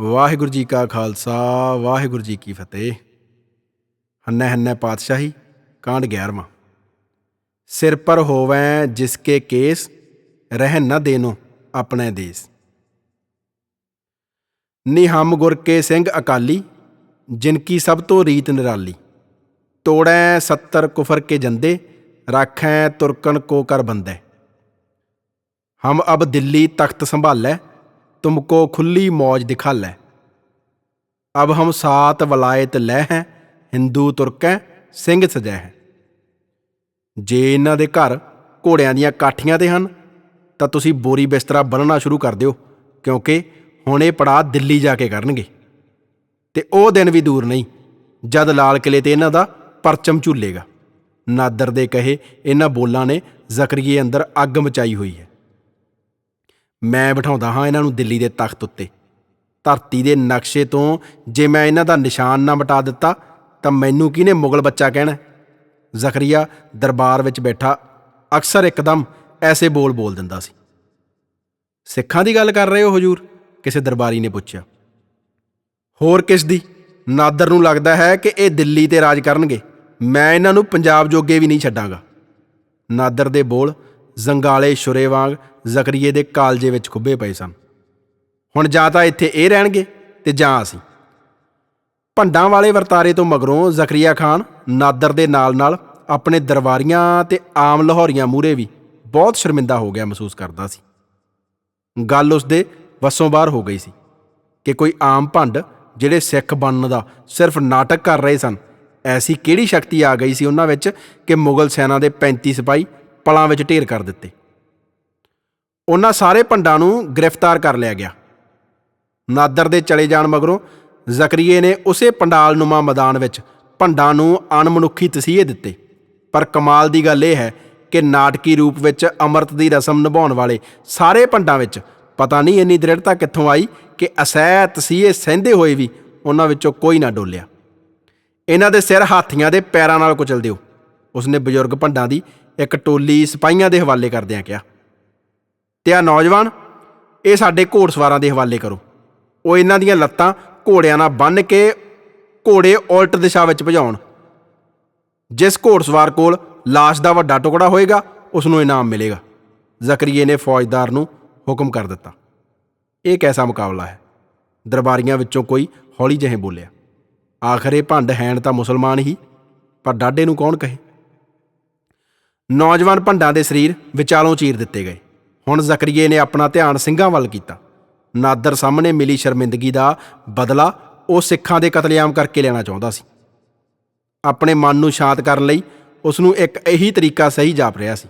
ਵਾਹਿਗੁਰੂ ਜੀ ਕਾ ਖਾਲਸਾ, ਵਾਹਿਗੁਰੂ ਜੀ ਕੀ ਫਤਿਹ। ਹੰਨੇ ਹੰਨੇ ਪਾਤਸ਼ਾਹੀ, ਕਾਂਡ 11ਵਾਂ ਸਿਰ ਪਰ ਹੋਵੈ ਜਿਸਕੇ ਕੇਸ, ਰਹਿ ਨ ਦੇਨੋ ਆਪਣੇ ਦੇਸ। ਨੀ ਹਮ ਗੁਰ ਕੇ ਸਿੰਘ ਅਕਾਲੀ ਜਿਨ ਕੀ ਸਭ ਤੋਂ ਰੀਤ ਨਿਰਾਲੀ। ਤੋੜੈ 70 ਕੁਫਰ ਕੇ ਜੰਦੇ, ਰਾਖੈ ਤੁਰਕਨ ਕੋ ਕਰ ਬੰਦੇ। ਹਮ ਅਬ ਦਿੱਲੀ ਤਖਤ ਸੰਭਾਲੈ तुमको खुली मौज दिखालै अब हम सात ਵਲਾਇਤ ਲੈ ਹੈ ਹਿੰਦੂ ਤੁਰਕੈ ਸਿੰਘ ਸਜੈ ਹੈ ਜੇ ਇਹਨਾਂ ਦੇ ਘਰ ਘੋੜਿਆਂ ਦੀਆਂ ਕਾਠੀਆਂ ਤੇ ਹਨ ਤਾਂ ਤੁਸੀਂ ਬੋਰੀ ਬਿਸਤਰਾ ਬੰਨਣਾ ਸ਼ੁਰੂ ਕਰ ਦਿਓ ਕਿਉਂਕਿ ਹੁਣ ਇਹ ਪੜਾ ਦਿੱਲੀ ਜਾ ਕੇ ਕਰਨਗੇ ਤੇ ਉਹ ਦਿਨ ਵੀ ਦੂਰ ਨਹੀਂ ਜਦ ਲਾਲ ਕਿਲੇ ਤੇ ਇਹਨਾਂ ਦਾ ਪਰਚਮ ਝੂਲੇਗਾ ਨਾਦਰ ਦੇ ਕਹੇ ਇਹਨਾਂ ਬੋਲਾਂ ਨੇ ਜ਼ਕਰੀਏ ਅੰਦਰ ਅੱਗ ਮਚਾਈ ਹੋਈ ਹੈ ਮੈਂ ਬਿਠਾਉਂਦਾ ਹਾਂ ਇਹਨਾਂ ਨੂੰ ਦਿੱਲੀ ਦੇ ਤਖਤ ਉੱਤੇ। ਧਰਤੀ ਦੇ ਨਕਸ਼ੇ ਤੋਂ ਜੇ ਮੈਂ ਇਹਨਾਂ ਦਾ ਨਿਸ਼ਾਨ ਨਾ ਮਿਟਾ ਦਿੱਤਾ, ਤਾਂ ਮੈਨੂੰ ਕਿਹਨੇ ਮੁਗਲ ਬੱਚਾ ਕਹਿਣਾ? ਜ਼ਕਰੀਆ ਦਰਬਾਰ ਵਿੱਚ ਬੈਠਾ, ਅਕਸਰ ਇੱਕਦਮ ਐਸੇ ਬੋਲ ਬੋਲ ਦਿੰਦਾ ਸੀ। ਸਿੱਖਾਂ ਦੀ ਗੱਲ ਕਰ ਰਹੇ ਹੋ ਹਜੂਰ? ਕਿਸੇ ਦਰਬਾਰੀ ਨੇ ਪੁੱਛਿਆ। ਹੋਰ ਕਿਸ ਦੀ? ਨਾਦਰ ਨੂੰ ਲੱਗਦਾ ਹੈ ਕਿ ਇਹ ਦਿੱਲੀ ਤੇ ਰਾਜ ਕਰਨਗੇ। ਮੈਂ ਇਹਨਾਂ ਨੂੰ ਪੰਜਾਬ ਜੋਗੇ ਵੀ ਨਹੀਂ ਛੱਡਾਂਗਾ। ਨਾਦਰ ਦੇ ਬੋਲ ਜ਼ੰਗਾਲੇ ਸ਼ੁਰੇ ਵਾਂਗ ਜ਼ਕਰੀਏ ਦੇ ਕਾਲਜੇ ਵਿੱਚ ਖੁੱਬੇ ਪਏ ਸਨ। ਹੁਣ ਜਾਂ ਤਾਂ ਇੱਥੇ ਇਹ ਰਹਿਣਗੇ ਤੇ ਜਾਂ ਅਸੀਂ। ਭੰਡਾਂ ਵਾਲੇ ਵਰਤਾਰੇ ਤੋਂ ਮਗਰੋਂ ਜ਼ਕਰੀਆ ਖਾਨ ਨਾਦਰ ਦੇ ਨਾਲ-ਨਾਲ ਆਪਣੇ ਦਰਬਾਰੀਆਂ ਤੇ ਆਮ ਲਾਹੌਰੀਆਂ ਮੂਰੇ ਵੀ ਬਹੁਤ ਸ਼ਰਮਿੰਦਾ ਹੋ ਗਿਆ ਮਹਿਸੂਸ ਕਰਦਾ ਸੀ। ਗੱਲ ਉਸ ਦੇ ਵਸੋਂ ਬਾਹਰ ਹੋ ਗਈ ਸੀ ਕਿ ਕੋਈ ਆਮ ਭੰਡ ਜਿਹੜੇ ਸਿੱਖ ਬਣਨ ਦਾ ਸਿਰਫ ਨਾਟਕ ਕਰ ਰਹੇ ਸਨ, ਐਸੀ ਕਿਹੜੀ ਸ਼ਕਤੀ ਆ ਗਈ ਸੀ ਉਹਨਾਂ ਵਿੱਚ ਕਿ ਮੁਗਲ ਸੈਨਾ ਦੇ 35 ਸਿਪਾਹੀ ਪਲਾਂ ਵਿੱਚ ਢੇਰ ਕਰ ਦਿੱਤੇ। ਉਹਨਾਂ ਸਾਰੇ ਭੰਡਾਂ ਨੂੰ ਗ੍ਰਿਫਤਾਰ ਕਰ ਲਿਆ ਗਿਆ। ਨਾਦਰ ਦੇ ਚਲੇ ਜਾਣ ਮਗਰੋਂ ਜ਼ਕਰੀਏ ਨੇ ਉਸੇ ਪੰਡਾਲ ਨੁਮਾ ਮੈਦਾਨ ਵਿੱਚ ਭੰਡਾਂ ਨੂੰ ਅਣਮਨੁੱਖੀ ਤਸੀਹੇ ਦਿੱਤੇ। ਪਰ ਕਮਾਲ ਦੀ ਗੱਲ ਇਹ ਹੈ ਕਿ ਨਾਟਕੀ ਰੂਪ ਵਿੱਚ ਅਮਰਤ ਦੀ ਰਸਮ ਨਿਭਾਉਣ ਵਾਲੇ ਸਾਰੇ ਭੰਡਾਂ ਵਿੱਚ ਪਤਾ ਨਹੀਂ ਇੰਨੀ ਦ੍ਰਿੜਤਾ ਕਿੱਥੋਂ ਆਈ ਕਿ ਅਸਹਿ ਤਸੀਹੇ ਸਹਿੰਦੇ ਹੋਏ ਵੀ ਉਹਨਾਂ ਵਿੱਚੋਂ ਕੋਈ ਨਾ ਡੋਲਿਆ। ਇਹਨਾਂ ਦੇ ਸਿਰ ਹਾਥੀਆਂ ਦੇ ਪੈਰਾਂ ਨਾਲ ਕੁਚਲ ਦਿਓ। ਉਸਨੇ ਬਜ਼ੁਰਗ ਭੰਡਾਂ ਦੀ ਇੱਕ ਟੋਲੀ ਸਿਪਾਹੀਆਂ ਦੇ ਹਵਾਲੇ ਕਰਦਿਆਂ ਕਿਹਾ, ਤੇ ਆ ਨੌਜਵਾਨ, ਇਹ ਸਾਡੇ ਘੋੜਸਵਾਰਾਂ ਦੇ ਹਵਾਲੇ ਕਰੋ। ਉਹ ਇਹਨਾਂ ਦੀਆਂ ਲੱਤਾਂ ਘੋੜਿਆਂ ਨਾਲ ਬੰਨ੍ਹ ਕੇ ਘੋੜੇ ਉਲਟ ਦਿਸ਼ਾ ਵਿੱਚ ਭਜਾਉਣ। ਜਿਸ ਘੋੜਸਵਾਰ ਕੋਲ ਲਾਸ਼ ਦਾ ਵੱਡਾ ਟੁਕੜਾ ਹੋਏਗਾ ਉਸ ਨੂੰ ਇਨਾਮ ਮਿਲੇਗਾ। ਜ਼ਕਰੀਏ ਨੇ ਫੌਜਦਾਰ ਨੂੰ ਹੁਕਮ ਕਰ ਦਿੱਤਾ। ਇਹ ਕੈਸਾ ਮੁਕਾਬਲਾ ਹੈ? ਦਰਬਾਰੀਆਂ ਵਿੱਚੋਂ ਕੋਈ ਹੌਲੀ ਜਿਹੇ ਬੋਲਿਆ, ਆਖਰੇ ਭੰਡ ਹੈਣ ਤਾਂ ਮੁਸਲਮਾਨ ਹੀ, ਪਰ ਡਾਡੇ ਨੂੰ ਕੌਣ ਕਹੇ? ਨੌਜਵਾਨ ਭੰਡਾਂ ਦੇ ਸਰੀਰ ਵਿਚਾਲੋਂ ਚੀਰ ਦਿੱਤੇ ਗਏ। ਹੁਣ ਜ਼ਕਰੀਏ ਨੇ ਆਪਣਾ ਧਿਆਨ ਸਿੰਘਾਂ ਵੱਲ ਕੀਤਾ। ਨਾਦਰ ਸਾਹਮਣੇ ਮਿਲੀ ਸ਼ਰਮਿੰਦਗੀ ਦਾ ਬਦਲਾ ਉਹ ਸਿੱਖਾਂ ਦੇ ਕਤਲੇਆਮ ਕਰਕੇ ਲੈਣਾ ਚਾਹੁੰਦਾ ਸੀ। ਆਪਣੇ ਮਨ ਨੂੰ ਸ਼ਾਂਤ ਕਰਨ ਲਈ ਉਸ ਨੂੰ ਇੱਕ ਇਹੀ ਤਰੀਕਾ ਸਹੀ ਜਾਪ ਰਿਹਾ ਸੀ।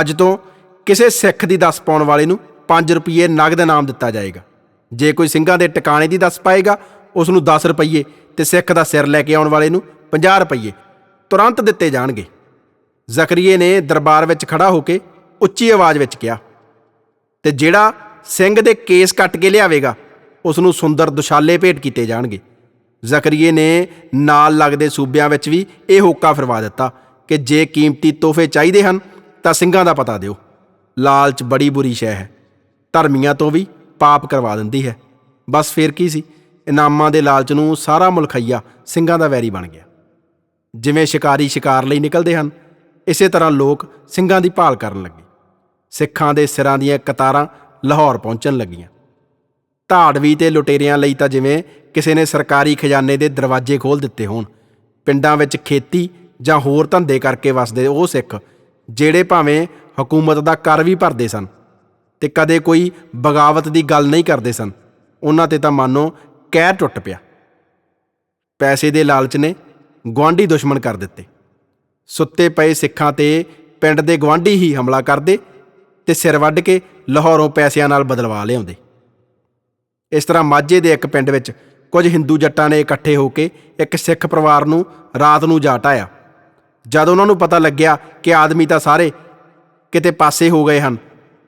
ਅੱਜ ਤੋਂ ਕਿਸੇ ਸਿੱਖ ਦੀ ਦੱਸ ਪਾਉਣ ਵਾਲੇ ਨੂੰ 5 ਰੁਪਏ ਨਗਦ ਇਨਾਮ ਦਿੱਤਾ ਜਾਏਗਾ। ਜੇ ਕੋਈ ਸਿੰਘਾਂ ਦੇ ਟਿਕਾਣੇ ਦੀ ਦੱਸ ਪਾਏਗਾ ਉਸ ਨੂੰ 10 ਰੁਪਏ ਤੇ ਸਿੱਖ ਦਾ ਸਿਰ ਲੈ ਕੇ ਆਉਣ ਵਾਲੇ ਨੂੰ 50 ਰੁਪਏ ਤੁਰੰਤ ਦਿੱਤੇ ਜਾਣਗੇ। ਜ਼ਕਰੀਏ ਨੇ ਦਰਬਾਰ ਵਿੱਚ ਖੜਾ ਹੋ ਕੇ ਉੱਚੀ ਆਵਾਜ਼ ਵਿੱਚ ਕਿਹਾ, ਤੇ ਜਿਹੜਾ ਸਿੰਘ ਦੇ ਕੇਸ ਕੱਟ ਕੇ ਲਿਆਵੇਗਾ, ਉਸ ਨੂੰ ਸੁੰਦਰ ਦੁਸ਼ਾਲੇ ਭੇਟ ਕੀਤੇ ਜਾਣਗੇ। ਜ਼ਕਰੀਏ ਨੇ ਨਾਲ ਲੱਗਦੇ ਸੂਬਿਆਂ ਵਿੱਚ ਵੀ ਇਹ ਹੋਕਾ ਫਿਰਵਾ ਦਿੱਤਾ ਕਿ ਜੇ ਕੀਮਤੀ ਤੋਹਫੇ ਚਾਹੀਦੇ ਹਨ, ਤਾਂ ਸਿੰਘਾਂ ਦਾ ਪਤਾ ਦਿਓ। ਲਾਲਚ ਬੜੀ ਬੁਰੀ ਸ਼ੈ ਹੈ। ਧਰਮੀਆਂ ਤੋਂ ਵੀ ਪਾਪ ਕਰਵਾ ਦਿੰਦੀ ਹੈ। ਬਸ ਫੇਰ ਕੀ ਸੀ? ਇਨਾਮਾਂ ਦੇ ਲਾਲਚ ਨੂੰ ਸਾਰਾ ਮੁਲਖਈਆ ਸਿੰਘਾਂ ਦਾ ਵੈਰੀ ਬਣ ਗਿਆ। ਜਿਵੇਂ ਸ਼ਿਕਾਰੀ ਸ਼ਿਕਾਰ ਲਈ ਨਿਕਲਦੇ ਹਨ, ਇਸੇ ਤਰ੍ਹਾਂ ਲੋਕ ਸਿੰਘਾਂ ਦੀ ਭਾਲ ਕਰਨ ਲੱਗੇ। ਸਿੱਖਾਂ ਦੇ ਸਿਰਾਂ ਦੀਆਂ ਕਤਾਰਾਂ ਲਾਹੌਰ ਪਹੁੰਚਣ ਲੱਗੀਆਂ। ਧਾੜਵੀ ਤੇ ਲੁਟੇਰਿਆਂ ਲਈ ਤਾਂ ਜਿਵੇਂ ਕਿਸੇ ਨੇ ਸਰਕਾਰੀ ਖਜ਼ਾਨੇ ਦੇ ਦਰਵਾਜ਼ੇ ਖੋਲ ਦਿੱਤੇ ਹੋਣ, ਪਿੰਡਾਂ ਵਿੱਚ ਖੇਤੀ ਜਾਂ ਹੋਰ ਧੰਦੇ ਕਰਕੇ ਵਸਦੇ ਉਹ ਸਿੱਖ, ਜਿਹੜੇ ਭਾਵੇਂ ਹਕੂਮਤ ਦਾ ਕਰ ਵੀ ਭਰਦੇ ਸਨ ਤੇ ਕਦੇ ਕੋਈ ਬਗਾਵਤ ਦੀ ਗੱਲ ਨਹੀਂ ਕਰਦੇ ਸਨ, ਉਹਨਾਂ ਤੇ ਤਾਂ ਮਾਨੋ ਕਹਿਰ ਟੁੱਟ ਪਿਆ। ਪੈਸੇ ਦੇ ਲਾਲਚ ਨੇ ਗਵਾਂਢੀ ਦੁਸ਼ਮਣ ਕਰ ਦਿੱਤੇ। ਸੁੱਤੇ ਪਏ ਸਿੱਖਾਂ ਤੇ ਪਿੰਡ ਦੇ ਗਵਾਂਢੀ ਹੀ ਹਮਲਾ ਕਰਦੇ ਤੇ ਸਿਰ ਵੱਢ ਕੇ ਲਾਹੌਰੋਂ ਪੈਸਿਆਂ ਨਾਲ ਬਦਲਵਾ ਲਿਆਉਂਦੇ। ਇਸ ਤਰ੍ਹਾਂ ਮਾਝੇ ਦੇ ਇੱਕ ਪਿੰਡ ਵਿੱਚ ਕੁਝ ਹਿੰਦੂ ਜੱਟਾਂ ਨੇ ਇਕੱਠੇ ਹੋ ਕੇ ਇੱਕ ਸਿੱਖ ਪਰਿਵਾਰ ਨੂੰ ਰਾਤ ਨੂੰ ਜਾ ਟਾਇਆ ਜਦ ਉਹਨਾਂ ਨੂੰ ਪਤਾ ਲੱਗਿਆ ਕਿ ਆਦਮੀ ਤਾਂ ਸਾਰੇ ਕਿਤੇ ਪਾਸੇ ਹੋ ਗਏ ਹਨ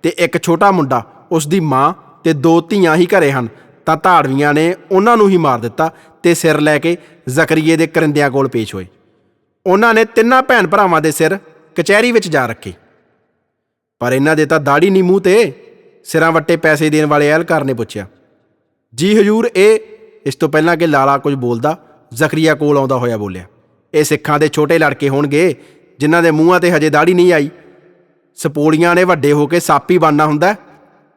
ਤੇ ਇੱਕ ਛੋਟਾ ਮੁੰਡਾ ਉਸ ਦੀ ਮਾਂ ਤੇ ਦੋ ਧੀਆਂ ਹੀ ਘਰੇ ਹਨ, ਤਾਂ ਧਾੜਵੀਆਂ ਨੇ ਉਹਨਾਂ ਨੂੰ ਹੀ ਮਾਰ ਦਿੱਤਾ ਤੇ ਸਿਰ ਲੈ ਕੇ ਜ਼ਕਰੀਏ ਦੇ ਕਰਿੰਦਿਆਂ ਕੋਲ ਪੇਸ਼ ਹੋਏ। ਉਹਨਾਂ ਨੇ ਤਿੰਨਾਂ ਭੈਣ ਭਰਾਵਾਂ ਦੇ ਸਿਰ ਕਚਹਿਰੀ ਵਿੱਚ ਜਾ ਰੱਖੇ। ਪਰ ਇਹਨਾਂ ਦੇ ਤਾਂ ਦਾੜੀ ਨਹੀਂ ਮੂੰਹ ਤੇ, ਸਿਰਾਂ ਵੱਟੇ ਪੈਸੇ ਦੇਣ ਵਾਲੇ ਅਹਿਲਕਾਰ ਨੇ ਪੁੱਛਿਆ। ਜੀ ਹਜੂਰ, ਇਹ, ਇਸ ਤੋਂ ਪਹਿਲਾਂ ਕਿ ਲਾਲਾ ਕੁਝ ਬੋਲਦਾ, ਜ਼ਕਰੀਆ ਕੋਲ ਆਉਂਦਾ ਹੋਇਆ ਬੋਲਿਆ। ਇਹ ਸਿੱਖਾਂ ਦੇ ਛੋਟੇ ਲੜਕੇ ਹੋਣਗੇ, ਜਿਨ੍ਹਾਂ ਦੇ ਮੂੰਹਾਂ ਤੇ ਹਜੇ ਦਾੜੀ ਨਹੀਂ ਆਈ। ਸਪੋਲੀਆਂ ਨੇ ਵੱਡੇ ਹੋ ਕੇ ਸਾਪੀ ਬਣਨਾ ਹੁੰਦਾ।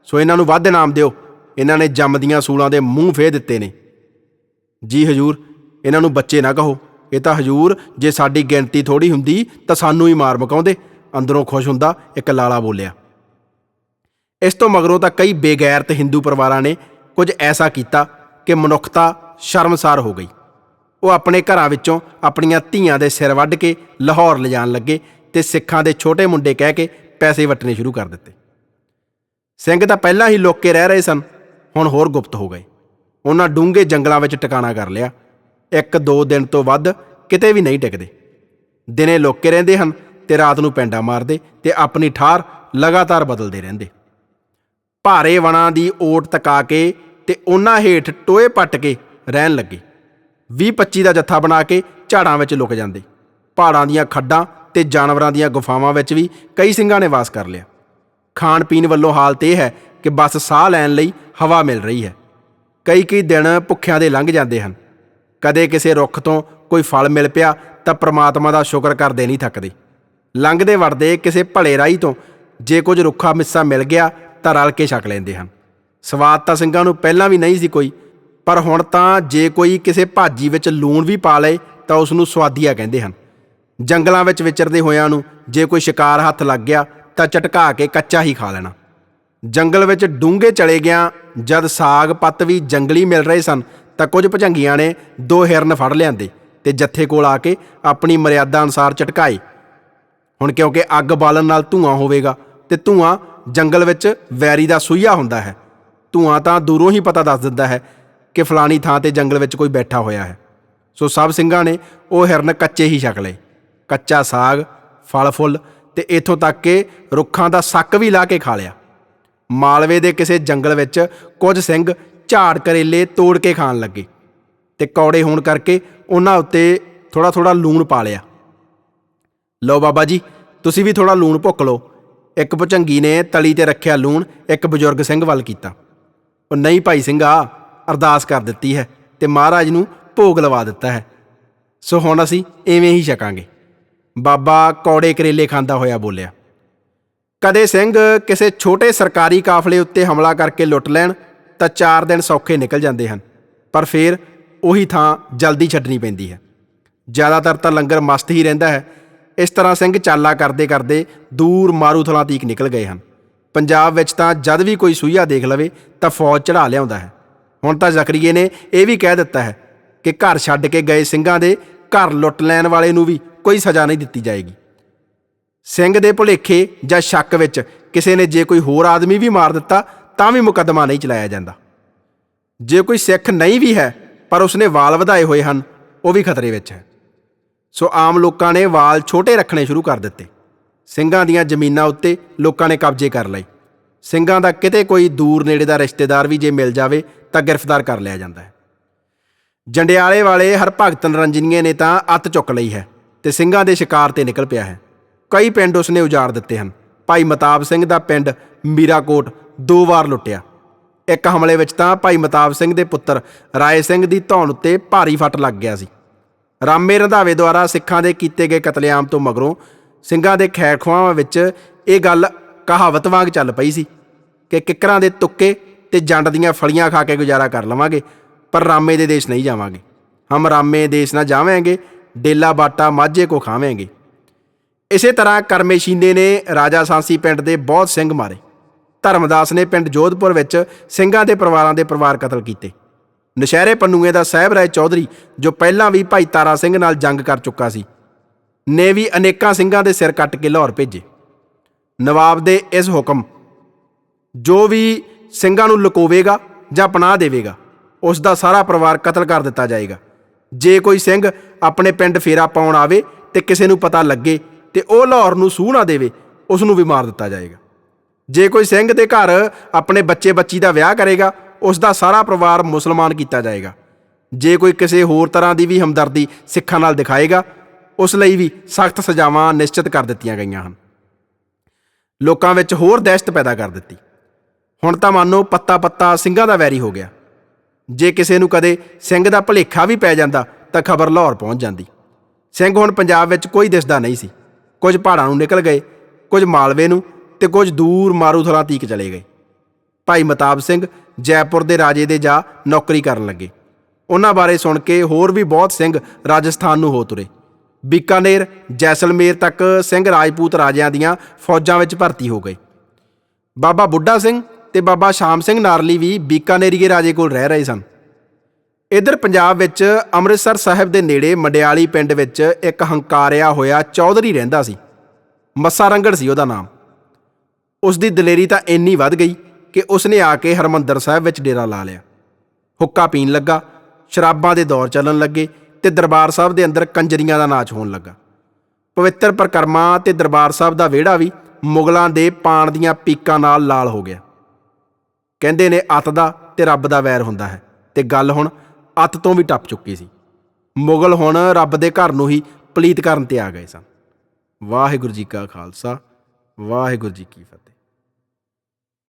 ਸੋ ਇਹਨਾਂ ਨੂੰ ਵੱਧ ਇਨਾਮ ਦਿਓ। ਇਹਨਾਂ ਨੇ ਜੰਮਦੀਆਂ ਸੂਲਾਂ ਦੇ ਮੂੰਹ ਫੇਰ ਦਿੱਤੇ ਨੇ। ਜੀ ਹਜੂਰ, ਇਹਨਾਂ ਨੂੰ ਬੱਚੇ ਨਾ ਕਹੋ। ਇਹ ਤਾਂ ਹਜੂਰ, ਜੇ ਸਾਡੀ ਗਿਣਤੀ ਥੋੜੀ ਹੁੰਦੀ, ਤਾਂ ਸਾਨੂੰ ਹੀ ਮਾਰ ਮਕਾਉਂਦੇ। ਅੰਦਰੋਂ ਖੁਸ਼ ਹੁੰਦਾ, ਇੱਕ ਲਾਲਾ ਬੋਲਿਆ। ਇਸ ਤੋਂ ਮਗਰੋਂ ਤਾਂ ਕਈ ਬੇਗੈਰਤ ਹਿੰਦੂ ਪਰਿਵਾਰਾਂ ਨੇ ਕੁਝ ਐਸਾ ਕੀਤਾ ਕਿ ਮਨੁੱਖਤਾ ਸ਼ਰਮਸਾਰ ਹੋ ਗਈ। ਉਹ ਆਪਣੇ ਘਰਾਂ ਵਿੱਚੋਂ ਆਪਣੀਆਂ ਧੀਆਂ ਦੇ ਸਿਰ ਵੱਢ ਕੇ ਲਾਹੌਰ ਲਿਜਾਣ ਲੱਗੇ ਤੇ ਸਿੱਖਾਂ ਦੇ ਛੋਟੇ ਮੁੰਡੇ ਕਹਿ ਕੇ ਪੈਸੇ ਵਟਣੇ ਸ਼ੁਰੂ ਕਰ ਦਿੱਤੇ। ਸਿੰਘ ਤਾਂ ਪਹਿਲਾਂ ਹੀ ਲੋਕ ਕੇ ਰਹਿ ਰਹੇ ਸਨ, ਹੁਣ ਹੋਰ ਗੁਪਤ ਹੋ ਗਏ। ਉਹਨਾਂ ਡੂੰਘੇ ਜੰਗਲਾਂ ਵਿੱਚ ਟਿਕਾਣਾ ਕਰ ਲਿਆ। ਇੱਕ ਦੋ ਦਿਨ ਤੋਂ ਵੱਧ ਕਿਤੇ ਵੀ ਨਹੀਂ ਟਿਕਦੇ। ਦਿਨੇ ਲੁੱਕ ਰਹਿੰਦੇ ਹਨ ਤੇ ਰਾਤ ਨੂੰ ਪੈਂਡਾ ਮਾਰਦੇ ਤੇ ਆਪਣੀ ਠਾਰ ਲਗਾਤਾਰ ਬਦਲਦੇ ਰਹਿੰਦੇ। ਭਾਰੇ ਵਣਾਂ ਦੀ ਓਟ ਤਕਾ ਕੇ ਤੇ ਉਹਨਾਂ ਹੇਠ ਟੋਏ ਪੱਟ ਕੇ ਰਹਿਣ ਲੱਗੇ। 20-25 ਦਾ ਜੱਥਾ ਬਣਾ ਕੇ ਝਾੜਾਂ ਵਿੱਚ ਲੁਕ ਜਾਂਦੇ। ਪਹਾੜਾਂ ਦੀਆਂ ਖੱਡਾਂ ਤੇ ਜਾਨਵਰਾਂ ਦੀਆਂ ਗੁਫਾਵਾਂ ਵਿੱਚ ਵੀ ਕਈ ਸਿੰਘਾਂ ਨੇ ਵਾਸ ਕਰ ਲਿਆ। ਖਾਣ ਪੀਣ ਵੱਲੋਂ ਹਾਲਤ ਇਹ ਹੈ ਕਿ ਬਸ ਸਾਹ ਲੈਣ ਲਈ ਹਵਾ ਮਿਲ ਰਹੀ ਹੈ। ਕਈ ਕਈ ਦਿਨ ਭੁੱਖਿਆਂ ਦੇ ਲੰਘ ਜਾਂਦੇ ਹਨ। ਕਦੇ ਕਿਸੇ ਰੁੱਖ ਤੋਂ ਕੋਈ ਫਲ ਮਿਲ ਪਿਆ ਤਾਂ ਪ੍ਰਮਾਤਮਾ ਦਾ ਸ਼ੁਕਰ ਕਰਦੇ ਨਹੀਂ ਥੱਕਦੇ। ਲੰਘਦੇ ਵੜਦੇ ਕਿਸੇ ਭਲੇ ਰਾਹੀ ਤੋਂ ਜੇ ਕੁਝ ਰੁੱਖਾ ਮਿੱਸਾ ਮਿਲ ਗਿਆ ਤਾਂ ਰਲ ਕੇ ਛਕ ਲੈਂਦੇ ਹਨ। ਸਵਾਦ ਤਾਂ ਸਿੰਘਾਂ ਨੂੰ ਪਹਿਲਾਂ ਵੀ ਨਹੀਂ ਸੀ ਕੋਈ, ਪਰ ਹੁਣ ਤਾਂ ਜੇ ਕੋਈ ਕਿਸੇ ਭਾਜੀ ਵਿੱਚ ਲੂਣ ਵੀ ਪਾ ਲਏ ਤਾਂ ਉਸ ਨੂੰ ਸਵਾਦੀਆ ਕਹਿੰਦੇ ਹਨ। ਜੰਗਲਾਂ ਵਿੱਚ ਵਿਚਰਦੇ ਹੋਇਆਂ ਨੂੰ ਜੇ ਕੋਈ ਸ਼ਿਕਾਰ ਹੱਥ ਲੱਗ ਗਿਆ ਤਾਂ ਝਟਕਾ ਕੇ ਕੱਚਾ ਹੀ ਖਾ ਲੈਣਾ। ਜੰਗਲ ਵਿੱਚ ਡੂੰਘੇ ਚਲੇ ਗਿਆ। ਜਦ ਸਾਗ ਪੱਤ ਵੀ ਜੰਗਲੀ ਮਿਲ ਰਹੇ ਸਨ, ਤਾਂ ਕੁਝ ਭਜੰਗੀਆਂ ਨੇ ਦੋ ਹਿਰਨ ਫੜ ਲਿਆਂਦੇ ਤੇ ਜੱਥੇ ਕੋਲ ਆ ਕੇ ਆਪਣੀ ਮਰਿਆਦਾ ਅਨੁਸਾਰ ਝਟਕਾਏ ਹੁਣ ਕਿਉਂਕਿ ਅੱਗ ਬਾਲਣ ਨਾਲ ਧੂਆਂ ਹੋਵੇਗਾ ਤੇ ਧੂਆਂ ਜੰਗਲ ਵਿੱਚ ਵੈਰੀ ਦਾ ਸੂਈਆ ਹੁੰਦਾ ਹੈ। ਧੂਆਂ ਤਾਂ ਦੂਰੋਂ ਹੀ ਪਤਾ ਦੱਸ ਦਿੰਦਾ ਹੈ ਕਿ ਫਲਾਣੀ ਥਾਂ ਤੇ ਜੰਗਲ ਵਿੱਚ ਕੋਈ ਬੈਠਾ ਹੋਇਆ ਹੈ। ਸੋ ਸਭ ਸਿੰਘਾਂ ਨੇ ਉਹ ਹਿਰਨ ਕੱਚੇ ਹੀ ਛਕ ਲਏ। ਕੱਚਾ ਸਾਗ, ਫਲ ਫੁੱਲ ਤੇ ਇਥੋਂ ਤੱਕ ਕਿ ਰੁੱਖਾਂ ਦਾ ਸੱਕ ਵੀ ਲਾ ਕੇ ਖਾ ਲਿਆ। ਮਾਲਵੇ ਦੇ ਕਿਸੇ ਜੰਗਲ ਵਿੱਚ ਕੁਝ ਸਿੰਘ ਝਾੜ ਕਰੇਲੇ ਤੋੜ ਕੇ ਖਾਣ ਲੱਗੇ ਤੇ ਕੌੜੇ ਹੋਣ ਕਰਕੇ ਉਹਨਾਂ ਉੱਤੇ ਥੋੜਾ ਥੋੜਾ ਲੂਣ ਪਾ ਲਿਆ। ਲਓ ਬਾਬਾ ਜੀ, ਤੁਸੀਂ ਵੀ ਥੋੜਾ ਲੂਣ ਭੁੱਕ ਲਓ। ਇੱਕ ਭੁਚੰਗੀ ਨੇ ਤਲੀ ਤੇ ਰੱਖਿਆ ਲੂਣ ਇੱਕ ਬਜ਼ੁਰਗ ਸਿੰਘ ਵੱਲ ਕੀਤਾ। ਉਹ ਨਹੀਂ ਭਾਈ ਸਿੰਘਾ ਅਰਦਾਸ ਕਰ ਦਿੱਤੀ ਹੈ ਤੇ ਮਹਾਰਾਜ ਨੂੰ ਭੋਗ ਲਵਾ ਦਿੱਤਾ ਹੈ। ਸੋ ਹੁਣ ਅਸੀਂ ਐਵੇਂ ਹੀ ਛਕਾਂਗੇ। ਬਾਬਾ ਕੌੜੇ ਕਰੇਲੇ ਖਾਂਦਾ ਹੋਇਆ ਬੋਲਿਆ। ਕਦੇ ਸਿੰਘ ਕਿਸੇ ਛੋਟੇ ਸਰਕਾਰੀ ਕਾਫਲੇ ਉੱਤੇ ਹਮਲਾ ਕਰਕੇ ਲੁੱਟ ਲੈਣ ਤਾਂ 4 ਦਿਨ ਸੌਖੇ ਨਿਕਲ ਜਾਂਦੇ ਹਨ। ਪਰ ਫਿਰ ਉਹੀ ਥਾਂ ਜਲਦੀ ਛੱਡਣੀ ਪੈਂਦੀ ਹੈ। ਜ਼ਿਆਦਾਤਰ ਤਾਂ ਲੰਗਰ ਮਸਤ ਹੀ ਰਹਿੰਦਾ ਹੈ। ਇਸ ਤਰ੍ਹਾਂ ਸਿੰਘ ਚਾਲਾ ਕਰਦੇ ਕਰਦੇ ਦੂਰ ਮਾਰੂਥਲਾਂ ਤੀਕ ਨਿਕਲ ਗਏ ਹਨ। ਪੰਜਾਬ ਵਿੱਚ ਤਾਂ ਜਦ ਵੀ ਕੋਈ ਸੂਈਆ ਦੇਖ ਲਵੇ ਤਾਂ ਫੌਜ ਚੜਾ ਲਿਆਉਂਦਾ ਹੈ। ਹੁਣ ਤਾਂ ਜ਼ਕਰੀਏ ਨੇ ਇਹ ਵੀ ਕਹਿ ਦਿੱਤਾ ਹੈ ਕਿ ਘਰ ਛੱਡ ਕੇ ਗਏ ਸਿੰਘਾਂ ਦੇ ਘਰ ਲੁੱਟ ਲੈਣ ਵਾਲੇ ਨੂੰ ਵੀ ਕੋਈ ਸਜ਼ਾ ਨਹੀਂ ਦਿੱਤੀ ਜਾਏਗੀ। ਸਿੰਘ ਦੇ ਭੁਲੇਖੇ ਜਾਂ ਸ਼ੱਕ ਵਿੱਚ ਕਿਸੇ ਨੇ ਜੇ ਕੋਈ ਹੋਰ ਆਦਮੀ ਵੀ ਮਾਰ ਦਿੱਤਾ, ਤਾਂ ਵੀ ਮੁਕੱਦਮਾ ਨਹੀਂ ਚਲਾਇਆ ਜਾਂਦਾ। ਜੇ ਕੋਈ ਸਿੱਖ ਨਹੀਂ ਵੀ ਹੈ, ਪਰ ਉਸਨੇ ਵਾਲ ਵਧਾਏ ਹੋਏ ਹਨ, ਉਹ ਵੀ ਖਤਰੇ ਵਿੱਚ ਹੈ। ਸੋ ਆਮ ਲੋਕਾਂ ਨੇ ਵਾਲ ਛੋਟੇ ਰੱਖਣੇ ਸ਼ੁਰੂ ਕਰ ਦਿੱਤੇ। ਸਿੰਘਾਂ ਦੀਆਂ ਜ਼ਮੀਨਾਂ ਉੱਤੇ ਲੋਕਾਂ ਨੇ ਕਬਜ਼ੇ ਕਰ ਲਏ। ਸਿੰਘਾਂ ਦਾ ਕਿਤੇ ਕੋਈ ਦੂਰ ਨੇੜੇ ਦਾ ਰਿਸ਼ਤੇਦਾਰ ਵੀ ਜੇ ਮਿਲ ਜਾਵੇ, ਤਾਂ ਗ੍ਰਿਫਤਾਰ ਕਰ ਲਿਆ ਜਾਂਦਾ ਹੈ। ਜੰਡਿਆਲੇ ਵਾਲੇ ਹਰਭਗਤ ਨਰੰਜਨੀਏ ਨੇ ਤਾਂ ਅੱਤ ਚੁੱਕ ਲਈ ਹੈ ਤੇ ਸਿੰਘਾਂ ਦੇ ਸ਼ਿਕਾਰ ਤੇ ਨਿਕਲ ਪਿਆ ਹੈ। ਕਈ ਪਿੰਡ ਉਸਨੇ ਉਜਾੜ ਦਿੱਤੇ ਹਨ। ਭਾਈ ਮਤਾਬ ਸਿੰਘ ਦਾ ਪਿੰਡ ਮੀਰਾਕੋਟ ਦੋ ਵਾਰ ਲੁੱਟਿਆ। ਇੱਕ ਹਮਲੇ ਵਿੱਚ ਤਾਂ ਭਾਈ ਮਤਾਬ ਸਿੰਘ ਦੇ ਪੁੱਤਰ ਰਾਏ ਸਿੰਘ ਦੀ ਧੌਣ ਉੱਤੇ ਭਾਰੀ ਫੱਟ ਲੱਗ ਗਿਆ ਸੀ। ਰਾਮੇ ਰੰਧਾਵੇ ਦੁਆਰਾ ਸਿੱਖਾਂ ਦੇ ਕੀਤੇ ਗਏ ਕਤਲੇਆਮ ਤੋਂ ਮਗਰੋਂ ਸਿੰਘਾਂ ਦੇ ਖੈਰ ਖੁਆਵਾਂ ਵਿੱਚ ਇਹ ਗੱਲ ਕਹਾਵਤ ਵਾਂਗ ਚੱਲ ਪਈ ਸੀ ਕਿ ਕਿੱਕਰਾਂ ਦੇ ਤੁੱਕੇ ਤੇ ਜੰਡ ਦੀਆਂ ਫਲੀਆਂ ਖਾ ਕੇ ਗੁਜ਼ਾਰਾ ਕਰ ਲਵਾਂਗੇ, ਪਰ ਰਾਮੇ ਦੇ ਦੇਸ਼ ਨਹੀਂ ਜਾਵਾਂਗੇ। ਹਮ ਰਾਮੇ ਦੇਸ਼ ਨਾ ਜਾਵਾਂਗੇ, ਡੇਲਾ ਬਾਟਾ ਮਾਝੇ ਕੋ ਖਾਵਾਂਗੇ। ਇਸੇ ਤਰ੍ਹਾਂ ਕਰਮੇ ਸ਼ੀਂਦੇ ਨੇ ਰਾਜਾ ਸਾਂਸੀ ਪਿੰਡ ਦੇ ਬਹੁਤ ਸਿੰਘ ਮਾਰੇ। ਧਰਮਦਾਸ ਨੇ ਪਿੰਡ ਜੋਧਪੁਰ ਵਿੱਚ ਸਿੰਘਾਂ ਦੇ ਪਰਿਵਾਰਾਂ ਦੇ ਪਰਿਵਾਰ ਕਤਲ ਕੀਤੇ। ਨਸ਼ਹਿਰੇ ਪੰਨੂਏ ਦਾ ਸਾਹਿਬ ਰਾਏ ਚੌਧਰੀ, ਜੋ ਪਹਿਲਾਂ ਵੀ ਭਾਈ ਤਾਰਾ ਸਿੰਘ ਨਾਲ ਜੰਗ ਕਰ ਚੁੱਕਾ ਸੀ, ਨੇ ਵੀ ਅਨੇਕਾਂ ਸਿੰਘਾਂ ਦੇ ਸਿਰ ਕੱਟ ਕੇ ਲਾਹੌਰ ਭੇਜੇ। ਨਵਾਬ ਦੇ ਇਸ ਹੁਕਮ, ਜੋ ਵੀ ਸਿੰਘਾਂ ਨੂੰ ਲੁਕੋਵੇਗਾ ਜਾਂ ਪਨਾਹ ਦੇਵੇਗਾ, ਉਸ ਦਾ ਸਾਰਾ ਪਰਿਵਾਰ ਕਤਲ ਕਰ ਦਿੱਤਾ ਜਾਏਗਾ। ਜੇ ਕੋਈ ਸਿੰਘ ਆਪਣੇ ਪਿੰਡ ਫੇਰਾ ਪਾਉਣ ਆਵੇ ਤੇ ਕਿਸੇ ਨੂੰ ਪਤਾ ਲੱਗੇ ਤੇ ਉਹ ਲਾਹੌਰ ਨੂੰ ਸੂਹ ਨਾ ਦੇਵੇ, ਉਸ ਨੂੰ ਵੀ ਮਾਰ ਦਿੱਤਾ ਜਾਏਗਾ। ਜੇ ਕੋਈ ਸਿੰਘ ਦੇ ਘਰ ਆਪਣੇ ਬੱਚੇ ਬੱਚੀ ਦਾ ਵਿਆਹ ਕਰੇਗਾ, ਉਸ ਦਾ ਸਾਰਾ ਪਰਿਵਾਰ ਮੁਸਲਮਾਨ ਕੀਤਾ ਜਾਏਗਾ। ਜੇ ਕੋਈ ਕਿਸੇ ਹੋਰ ਤਰ੍ਹਾਂ ਦੀ ਵੀ ਹਮਦਰਦੀ ਸਿੱਖਾਂ ਨਾਲ ਦਿਖਾਏਗਾ, ਉਸ ਲਈ ਵੀ ਸਖਤ ਸਜ਼ਾਵਾਂ ਨਿਸ਼ਚਿਤ ਕਰ ਦਿੱਤੀਆਂ ਗਈਆਂ ਹਨ। ਲੋਕਾਂ ਵਿੱਚ ਹੋਰ ਦਹਿਸ਼ਤ ਪੈਦਾ ਕਰ ਦਿੱਤੀ। ਹੁਣ ਤਾਂ ਮਾਨੋ ਪੱਤਾ ਪੱਤਾ ਸਿੰਘਾਂ ਦਾ ਵੈਰੀ ਹੋ ਗਿਆ। ਜੇ ਕਿਸੇ ਨੂੰ ਕਦੇ ਸਿੰਘ ਦਾ ਭਲੇਖਾ ਵੀ ਪੈ ਜਾਂਦਾ, ਤਾਂ ਖਬਰ ਲਾਹੌਰ ਪਹੁੰਚ ਜਾਂਦੀ। ਸਿੰਘ ਹੁਣ ਪੰਜਾਬ ਵਿੱਚ ਕੋਈ ਦਿਸਦਾ ਨਹੀਂ ਸੀ। ਕੁਝ ਪਹਾੜਾਂ ਨੂੰ ਨਿਕਲ ਗਏ, ਕੁਝ ਮਾਲਵੇ ਨੂੰ ਤੇ ਕੁਝ ਦੂਰ ਮਾਰੂਥਲਾਂ ਤੀਕ ਚਲੇ ਗਏ। ਭਾਈ ਮਤਾਬ ਸਿੰਘ ਜੈਪੁਰ ਦੇ ਰਾਜੇ ਦੇ ਜਾ ਨੌਕਰੀ ਕਰਨ ਲੱਗੇ। ਉਹਨਾਂ ਬਾਰੇ ਸੁਣ ਕੇ ਹੋਰ ਵੀ ਬਹੁਤ ਸਿੰਘ ਰਾਜਸਥਾਨ ਨੂੰ ਹੋ ਤੁਰੇ। ਬੀਕਾਨੇਰ, ਜੈਸਲਮੇਰ ਤੱਕ ਸਿੰਘ ਰਾਜਪੂਤ ਰਾਜਿਆਂ ਦੀਆਂ ਫੌਜਾਂ ਵਿੱਚ ਭਰਤੀ ਹੋ ਗਏ। ਬਾਬਾ ਬੁੱਢਾ ਸਿੰਘ ਤੇ ਬਾਬਾ ਸ਼ਾਮ ਸਿੰਘ ਨਾਰਲੀ ਵੀ ਬੀਕਾਨੇਰੀਏ ਰਾਜੇ ਕੋਲ ਰਹਿ ਰਹੇ ਸਨ। ਇਧਰ ਪੰਜਾਬ ਵਿੱਚ ਅੰਮ੍ਰਿਤਸਰ ਸਾਹਿਬ ਦੇ ਨੇੜੇ ਮੰਡਿਆਲੀ ਪਿੰਡ ਵਿੱਚ ਇੱਕ ਹੰਕਾਰਿਆ ਹੋਇਆ ਚੌਧਰੀ ਰਹਿੰਦਾ ਸੀ। ਮੱਸਾ ਰੰਗੜ ਸੀ ਉਹਦਾ ਨਾਮ। ਉਸ ਦੀ ਦਲੇਰੀ ਤਾਂ ਇੰਨੀ ਵੱਧ ਗਈ ਕਿ ਉਸਨੇ ਆ ਕੇ ਹਰਮੰਦਰ ਸਾਹਿਬ ਵਿੱਚ ਡੇਰਾ ਲਾ ਲਿਆ। ਹੁੱਕਾ ਪੀਣ ਲੱਗਾ, ਸ਼ਰਾਬਾਂ ਦੇ ਦੌਰ ਚੱਲਣ ਲੱਗੇ ਤੇ ਦਰਬਾਰ ਸਾਹਿਬ ਦੇ ਅੰਦਰ ਕੰਜਰੀਆਂ ਦਾ ਨਾਚ ਹੋਣ ਲੱਗਾ। ਪਵਿੱਤਰ ਪ੍ਰਕਰਮਾਂ ਤੇ ਦਰਬਾਰ ਸਾਹਿਬ ਦਾ ਵਿਹੜਾ ਵੀ ਮੁਗਲਾਂ ਦੇ ਪਾਣ ਦੀਆਂ ਪੀਕਾਂ ਨਾਲ ਲਾਲ ਹੋ ਗਿਆ। ਕਹਿੰਦੇ ਨੇ ਅੱਤ ਦਾ ਤੇ ਰੱਬ ਦਾ ਵੈਰ ਹੁੰਦਾ ਹੈ। ਤੇ ਗੱਲ ਹੁਣ ਅੱਤ ਤੋਂ ਵੀ ਟੱਪ ਚੁੱਕੀ ਸੀ। ਮੁਗਲ ਹੁਣ ਰੱਬ ਦੇ ਘਰ ਨੂੰ ਹੀ ਪਲੀਤ ਕਰਨ ਤੇ ਆ ਗਏ ਸਨ। ਵਾਹਿਗੁਰੂ ਜੀ ਕਾ ਖਾਲਸਾ, ਵਾਹਿਗੁਰੂ ਜੀ ਕੀ ਫਤਿਹ।